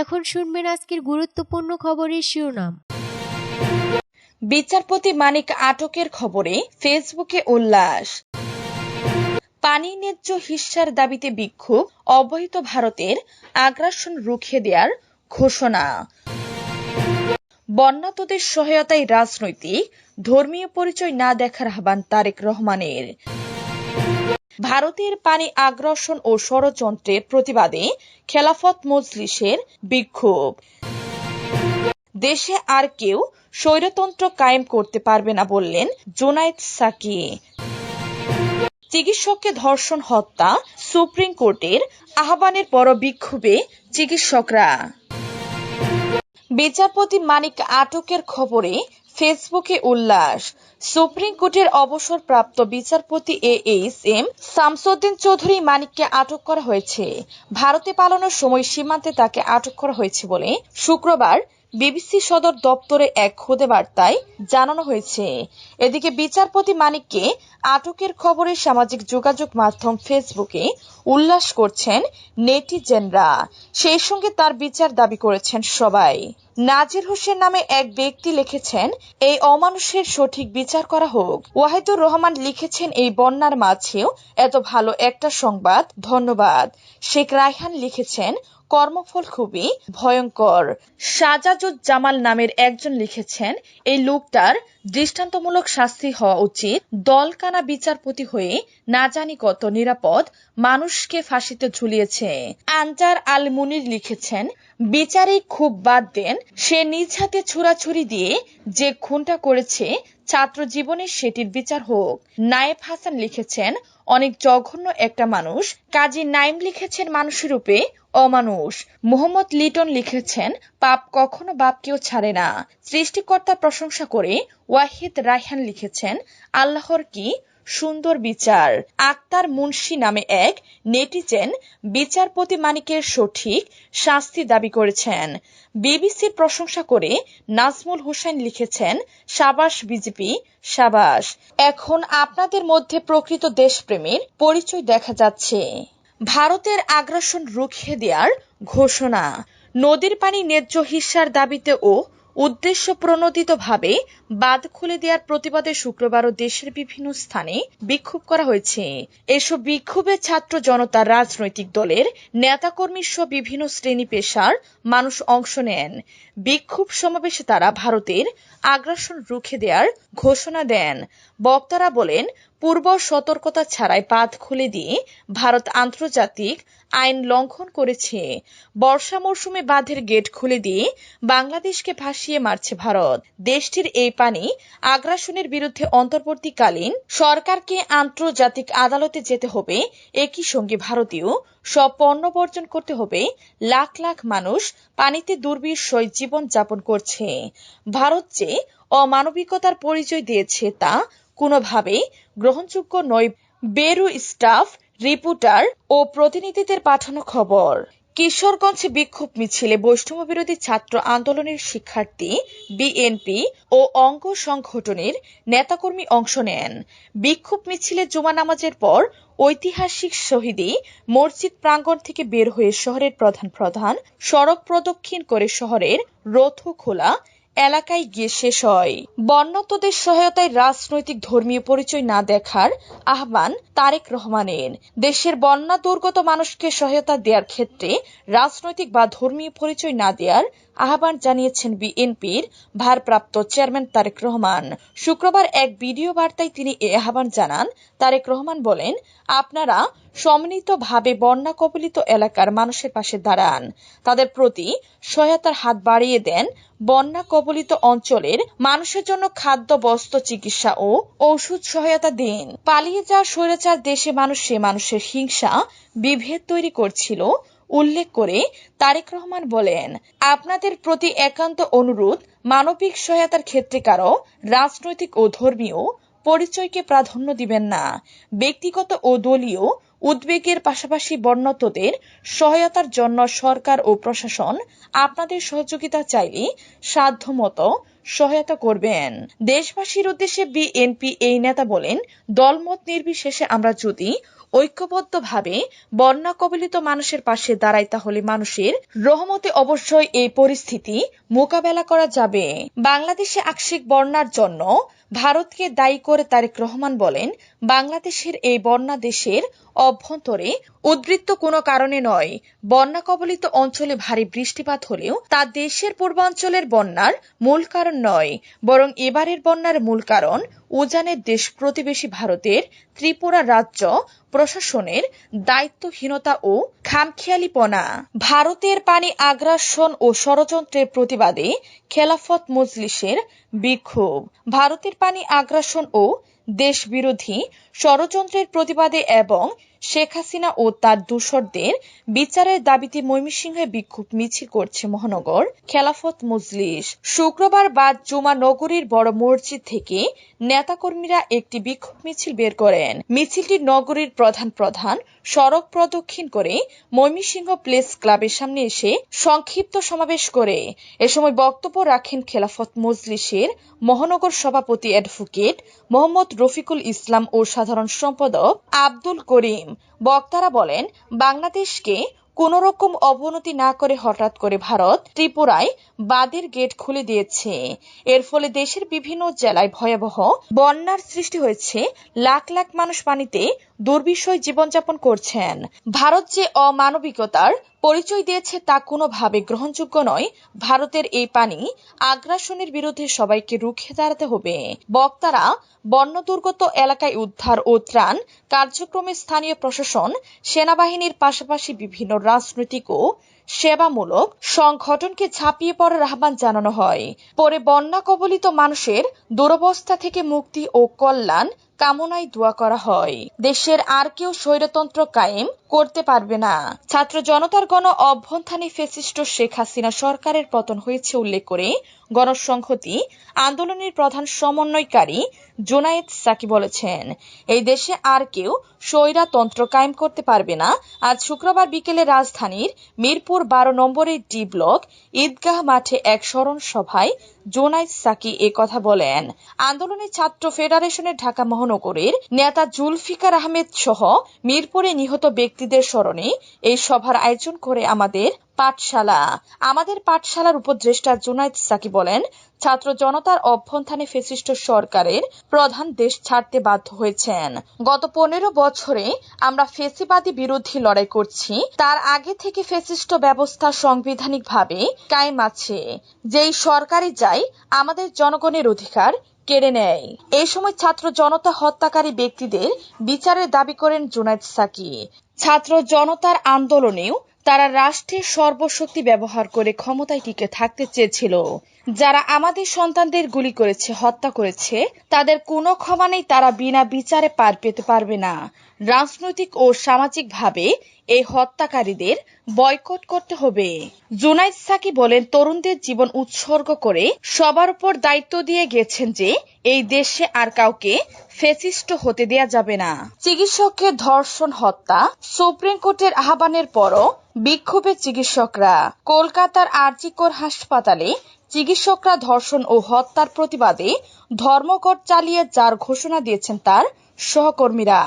এখন শুনবেন আজকের গুরুত্বপূর্ণ খবরের শিরোনাম। বিচারপতি মানিক আটকের খবরে ফেসবুকে উল্লাস। পানি ন্যায্য হিস্যার দাবিতে বিক্ষোভ অবহিত ভারতের আগ্রাসন রুখে দেওয়ার ঘোষণা। বন্যাতদের সহায়তায় রাজনৈতিক, ধর্মীয় পরিচয় না দেখার আহ্বান তারেক রহমানের। ভারতের পানি আগ্রাসন ও ষড়যন্ত্রের প্রতিবাদে খেলাফত মজলিসের বিক্ষোভ। দেশে আর কেউ স্বৈরতন্ত্র কায়েম করতে পারবে না বললেন জোনায়েদ সাকি। চিকিৎসককে ধর্ষণ, হত্যা সুপ্রিম কোর্টের আহ্বানের পর বিক্ষোভে চিকিৎসকরা। বিচারপতি মানিক আটকের খবরে ফেসবুকে উল্লাস। সুপ্রিম কোর্টের অবসরপ্রাপ্ত বিচারপতি A H M Shamsuddin Chowdhury মানিককে আটক করা হয়েছে। ভারতে পালানোর সময় সীমান্তে তাকে আটক করা হয়েছে বলে শুক্রবার বিবিসি সদর দপ্তরে এক খুদে বার্তায় জানানো হয়েছে। এদিকে বিচারপতি মানিককে আটকের খবরে সামাজিক যোগাযোগ মাধ্যম ফেসবুকে উল্লাস করছেন নেটিজেনরা। সেই সঙ্গে তার বিচার দাবি করেছেন সবাই। নাজির হোসেন নামে এক ব্যক্তি লিখেছেন, এই অমানুষের সঠিক বিচার করা হোক। ওয়াহিদুর রহমান লিখেছেন, এই বন্যার মাঝেও এত ভালো একটা সংবাদ, ধন্যবাদ। শেখ রায়হান লিখেছেন কর্মফল খুবই ভয়ঙ্কর। সাজাজুজ্জামাল নামের একজন লিখেছেন, এই লোকটার দৃষ্টান্তমূলক শাস্তি হওয়া উচিত। দলকানা বিচারপতি হয়ে না জানি কত নিরাপদ মানুষকে ফাঁসিতে ঝুলিয়েছে। আনজার আল মুনির লিখেছেন, বিচারে খুব বাদ দেন। সে নিজ হাতে ছুরাছুরি দিয়ে যে খুনটা করেছে, ছাত্র জীবনে সেটির বিচার হোক। নায়েব হাসান লিখেছেন, অনেক জঘন্য একটা মানুষ। কাজী নাইম লিখেছেন, মানুষের রূপে অমানুষ। মোহাম্মদ লিটন লিখেছেন, পাপ কখনো বাপকেও ছাড়ে না। সৃষ্টিকর্তার প্রশংসা করে ওয়াহিদ রায়হান লিখেছেন, আল্লাহর কি সুন্দর বিচার। আক্তার মুন্সি নামে এক নেটিজেন বিচারপতি মানিকের সঠিক শাস্তি দাবি করেছেন। বিবিসির প্রশংসা করে নাজমুল হোসেন লিখেছেন, সাবাস বিজেপি, সাবাস। এখন আপনাদের মধ্যে প্রকৃত দেশপ্রেমের পরিচয় দেখা যাচ্ছে। ভারতের আগ্রাসন রুখে দেওয়ার ঘোষণা। নদীর পানি ন্যায্য হিস্যার দাবিতে ও উদ্দেশ্য প্রণোদিতভাবে বাঁধ খুলে দেওয়ার প্রতিবাদে শুক্রবারও দেশের বিভিন্ন স্থানে বিক্ষোভ করা হয়েছে। এসব বিক্ষোভে ছাত্র জনতা, রাজনৈতিক দলের নেতাকর্মী সহ বিভিন্ন শ্রেণি পেশার মানুষ অংশ নেন। বিক্ষোভ সমাবেশে তারা ভারতের আগ্রাসন রুখে দেওয়ার ঘোষণা দেন। বক্তারা বলেন, পূর্ব সতর্কতা ছাড়াই বাঁধ খুলে দিয়ে ভারত আন্তর্জাতিক আইন লঙ্ঘন করেছে। বর্ষা মৌসুমে বাঁধের গেট খুলে দিয়ে বাংলাদেশকে ভাসিয়ে মারছে ভারত। দেশটির এই পানি আগ্রাসনের বিরুদ্ধে অন্তর্বর্তীকালীন সরকারকে আন্তর্জাতিক আদালতে যেতে হবে। একই সঙ্গে ভারতীয় সব পণ্য বর্জন করতে হবে। লাখ লাখ মানুষ পানিতে দুর্বিষয় জীবন যাপন করছে। ভারত যে অমানবিকতার পরিচয় দিয়েছে তা কোনোভাবেই গ্রহণযোগ্য নয়। বেরু স্টাফ, রিপোর্টার ও প্রতিনিধিদের পাঠানো খবর। কিশোরগঞ্জে বিক্ষোভ মিছিলে বৈষ্ণব বিরোধী ছাত্র আন্দোলনের শিক্ষার্থী, বিএনপি ও অঙ্গ সংগঠনের নেতাকর্মী অংশ নেন। বিক্ষোভ মিছিলে জুমা নামাজের পর ঐতিহাসিক শহীদি মসজিদ প্রাঙ্গণ থেকে বের হয়ে শহরের প্রধান প্রধান, সড়ক প্রদক্ষিণ করে শহরের রথ খোলা এলাকায় গিয়ে শেষ হয়। বন্যতদের সহায়তায় রাজনৈতিক ধর্মীয় পরিচয় না দেখার আহ্বান তারেক রহমানের। দেশের বন্যা দুর্গত মানুষকে সহায়তা দেওয়ার ক্ষেত্রে রাজনৈতিক বা ধর্মীয় পরিচয় না দেওয়ার আহ্বান জানিয়েছেন বিএনপির ভারপ্রাপ্ত চেয়ারম্যান তারেক রহমান। শুক্রবার এক ভিডিও বার্তায় তিনি এ আহ্বান জানান। তারেক রহমান বলেন, আপনারা সম্মিলিতভাবে বন্যা কবলিত এলাকার মানুষের পাশে দাঁড়ান। তাদের প্রতি সহায়তার হাত বাড়িয়ে দেন। বন্যা কবলিত অঞ্চলের মানুষের জন্য খাদ্য, বস্ত্র, চিকিৎসা ও ঔষধ সহায়তা দিন। পালিয়ে যাওয়া স্বৈরাচার দেশে মানুষ মানুষের হিংসা, বিভেদ তৈরি করছিল। উল্লেখ করে তারেক রহমান বলেন, আপনাদের প্রতি একান্ত অনুরোধ, মানবিক সহায়তার ক্ষেত্রে কারও রাজনৈতিক ও ধর্মীয় পরিচয়কে প্রাধান্য দিবেন না। ব্যক্তিগত ও দলীয় উদ্বেগের পাশাপাশি বন্যতদের সহায়তার জন্য সরকার ও প্রশাসন আপনাদের সহযোগিতা চাইলে সাধ্যমতো সহায়তা করবেন। দেশবাসীর উদ্দেশ্যে বিএনপি এই নেতা বলেন, দলমত নির্বিশেষে আমরা যদি ঐক্যবদ্ধভাবে বন্যা কবলিত মানুষের পাশে দাঁড়াই তাহলে মানুষের রহমতে অবশ্যই এই পরিস্থিতি মোকাবেলা করা যাবে। বাংলাদেশে আকস্মিক বন্যার জন্য ভারতকে দায়ী করে তারেক রহমান বলেন, বাংলাদেশের এই বন্যা দেশের অভ্যন্তরে উদ্বৃত্ত কোনো কারণে নয়। বন্যা কবলিত অঞ্চলে ভারী বৃষ্টিপাত হলেও তা দেশের পূর্বাঞ্চলের বন্যার মূল কারণ নয়, বরং এবারের বন্যার মূল কারণ উজানের দেশ প্রতিবেশী ভারতের ত্রিপুরা রাজ্য প্রশাসনের দায়িত্বহীনতা ও খামখেয়ালিপনা। ভারতের পানি আগ্রাসন ও ষড়যন্ত্রের প্রতিবাদে খেলাফত মজলিসের বিক্ষোভ। ভারতের পানি আগ্রাসন ও দেশবিরোধী ষড়যন্ত্রের প্রতিবাদে এবং শেখ হাসিনা ও তার দূষরদের বিচারের দাবিতে ময়মনসিংহে বিক্ষোভ মিছিল করছে মহানগর খেলাফত মজলিস। শুক্রবার বাদ জুমা নগরীর বড় মসজিদ থেকে নেতাকর্মীরা একটি বিক্ষোভ মিছিল বের করেন। মিছিলটি নগরীর প্রধান প্রধান সড়ক প্রদক্ষিণ করে ময়মনসিংহ প্লেস ক্লাবের সামনে এসে সংক্ষিপ্ত সমাবেশ করে। এ সময় বক্তব্য রাখেন খেলাফত মজলিসের মহানগর সভাপতি অ্যাডভোকেট মোহাম্মদ রফিকুল ইসলাম ও সাধারণ সম্পাদক আব্দুল করিম। বক্তারা বলেন, বাংলাদেশকে কোন রকম অবনতি না করে হঠাৎ করে ভারত ত্রিপুরায় বাদের গেট খুলে দিয়েছে। এর ফলে দেশের বিভিন্ন জেলায় ভয়াবহ বন্যার সৃষ্টি হয়েছে। লাখ লাখ মানুষ পানিতে দুর্বিষয় জীবনযাপন করছেন। ভারত যে অমানবিকতার পরিচয় দিয়েছে তা কোনোভাবে গ্রহণযোগ্য নয়। ভারতের এই পানি আগ্রাসনের বিরুদ্ধে সবাইকে রুখে দাঁড়াতে হবে। বক্তারা বন্য দুর্গত এলাকায় উদ্ধার ও ত্রাণ কার্যক্রমে স্থানীয় প্রশাসন, সেনাবাহিনীর পাশাপাশি বিভিন্ন রাজনৈতিক ও সেবামূলক সংগঠনকে ঝাঁপিয়ে পড়ার আহ্বান জানানো হয়। পরে বন্যা কবলিত মানুষের দুরবস্থা থেকে মুক্তি ও কল্যাণ কামনায় দোয়া করা হয়। দেশের আর কেউ স্বৈরতন্ত্র কায়েম করতে পারবে না। ছাত্র জনতার গণ অভ্যন্থানে ফেসিস্ট শেখ হাসিনা সরকারের পতন হয়েছে উল্লেখ করে গণসংহতি আন্দোলনের প্রধান সমন্বয়কারী জোনায়েদ সাকি বলেছেন, এই দেশে আর কেউ স্বৈরাতন্ত্র কায়েম করতে পারবে না। আজ শুক্রবার বিকেলে রাজধানীর মিরপুর বারো নম্বরের ডি ব্লক ঈদগাহ মাঠে এক স্মরণ সভায় জোনায়েদ সাকি এ কথা বলেন। আন্দোলনে ছাত্র ফেডারেশনের ঢাকা মহানগরের নেতা জুলফিকার আহমেদ সহ মিরপুরে নিহত ব্যক্তিদের স্মরণে এই সভার আয়োজন করে আমাদের পাঠশালা। আমাদের পাঠশালার উপদেষ্টা জুনাইদ সাকি বলেন, ছাত্র জনতার অভ্যন্থানে ফেসিস্ট সরকারের প্রধান দেশ ছাড়তে বাধ্য হয়েছেন। গত পনেরো বছরে আমরা ফেসিবাদী বিরোধী লড়াই করছি। তার আগে থেকে ফেসিস্ট ব্যবস্থা সাংবিধানিকভাবে কায়েম আছে। যেই সরকারি যাই আমাদের জনগণের অধিকার কেড়ে নেয়। এই সময় ছাত্র জনতা হত্যাকারী ব্যক্তিদের বিচারের দাবি করেন জুনাইদ সাকি। ছাত্র জনতার আন্দোলনেও তারা রাষ্ট্রের সর্বশক্তি ব্যবহার করে ক্ষমতায় টিকে থাকতে চেয়েছিল। যারা আমাদের সন্তানদের গুলি করেছে, হত্যা করেছে, তাদের কোনো ক্ষমা নেই, তারা বিনা বিচারে পার পেতে পারবে না। রাজনৈতিক ও সামাজিকভাবে এই হত্যাকারীদের বয়কট করতে হবে। জুনাইদ সাকি বলেন, তরুণদের জীবন উৎসর্গ করে সবার উপর দায়িত্ব দিয়ে গেছেন যে এই দেশে আর কাউকে ফেসিস্ট হতে দেয়া যাবে না। চিকিৎসককে ধর্ষণ হত্যা, সুপ্রিম কোর্টের আহ্বানের পরও বিক্ষোভে চিকিৎসকরা। কলকাতার আরজিকর হাসপাতালে চিকিৎসকরা ধর্ষণ ও হত্যার প্রতিবাদে ধর্মঘট চালিয়ে যার ঘোষণা দিয়েছেন তার সহকর্মীরা।